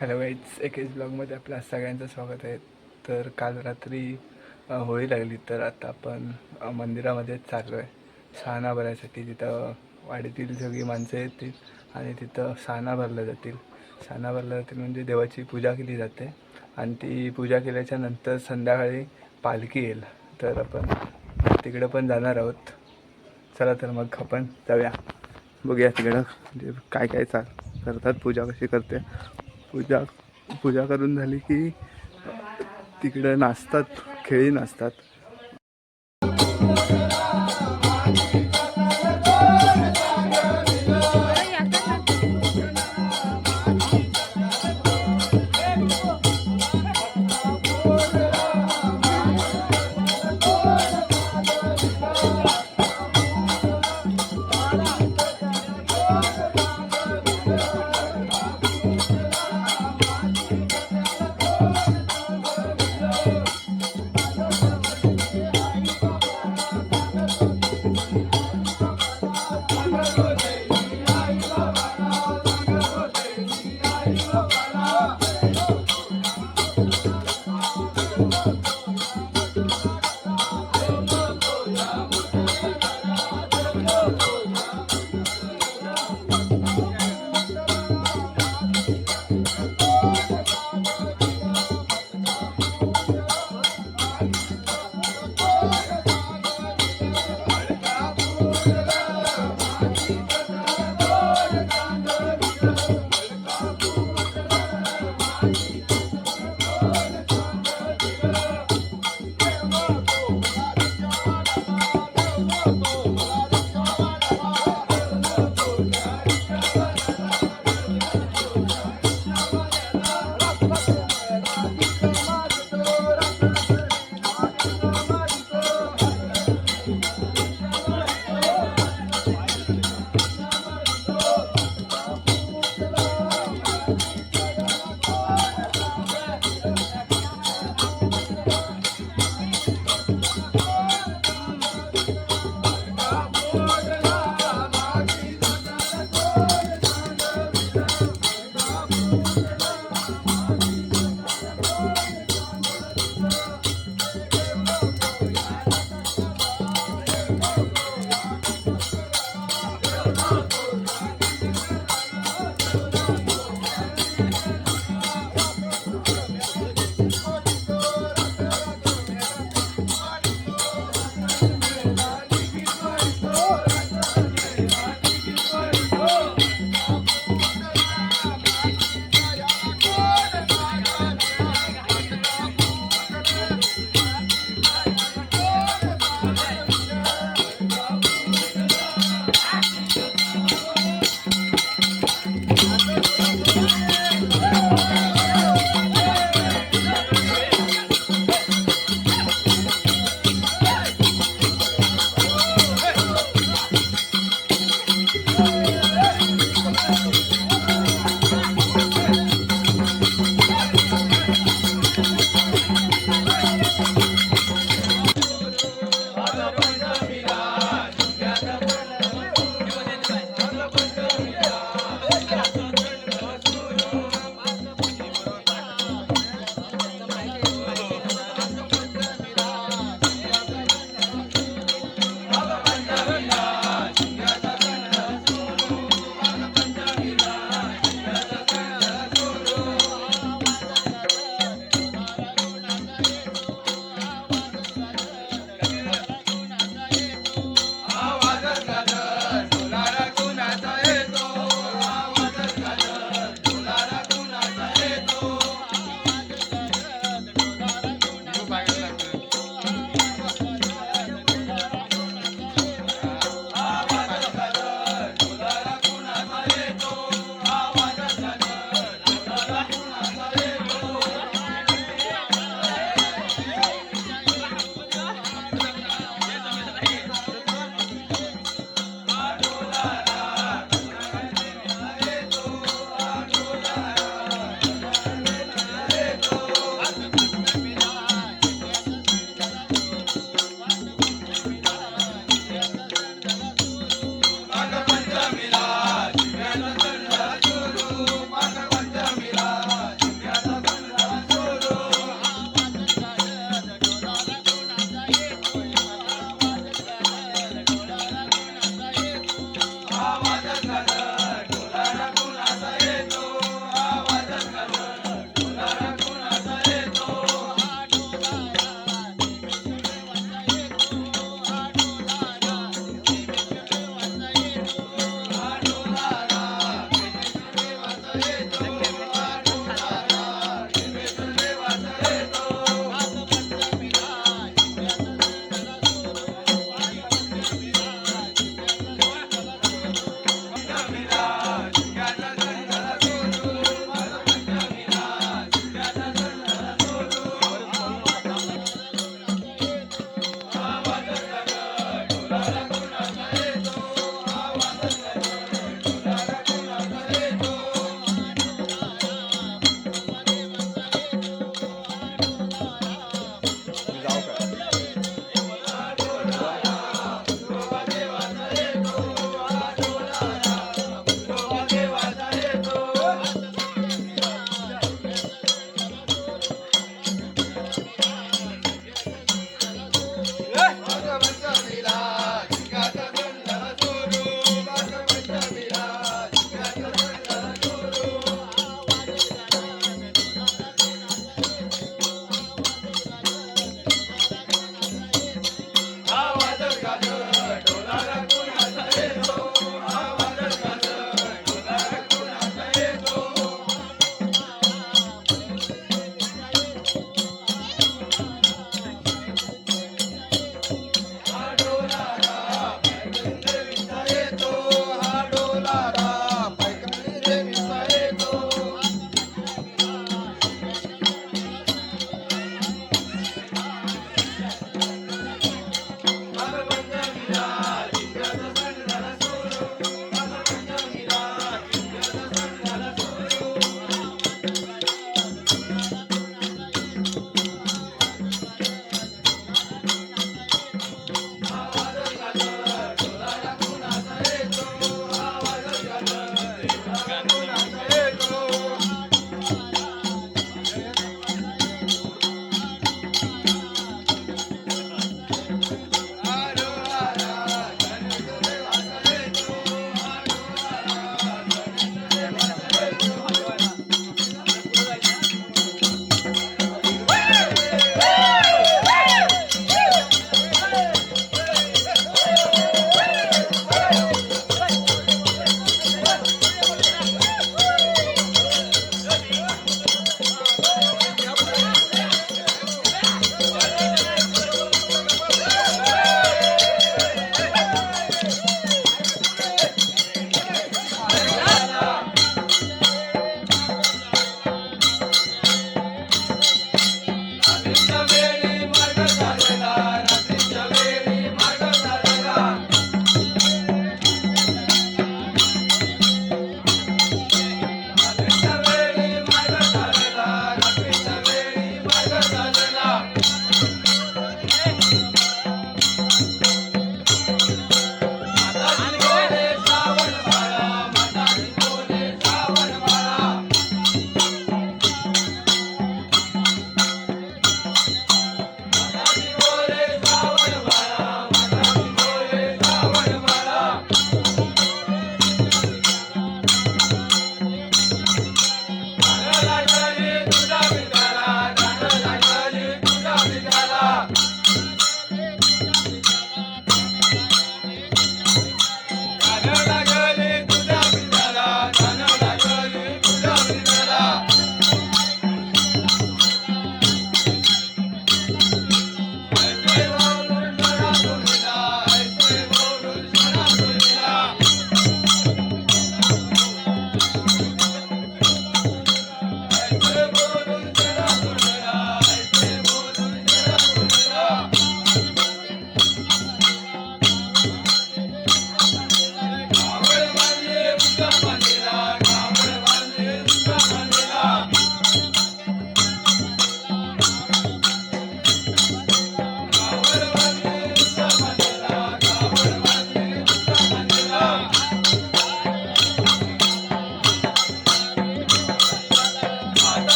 Hello guys एक H ब्लॉगमध्ये आपल्या सगळ्यांचं स्वागत आहे. तर काल रात्री होळी लागली तर आता आपण मंदिरामध्ये चाललो आहे शहाणा भरायसाठी तिथं वाडीतील सगळी माणसं येतील आणि तिथं शहाणा भरल्या जातील. शहाणा भरल्या जातील म्हणजे देवाची पूजा केली जाते. आणि ती पूजा केल्याच्यानंतर संध्याकाळी पालखी येईल. तर आपण तिकडं पण जाणार आहोत. चला तर मग आपण जाऊया. बघूया तिकडं म्हणजे काय काय चाल करतात पूजा कशी करते. पूजा पूजा करून झाली की तिकडं नाचतात खेळी नाचतात.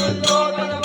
Lord, Lord, Lord.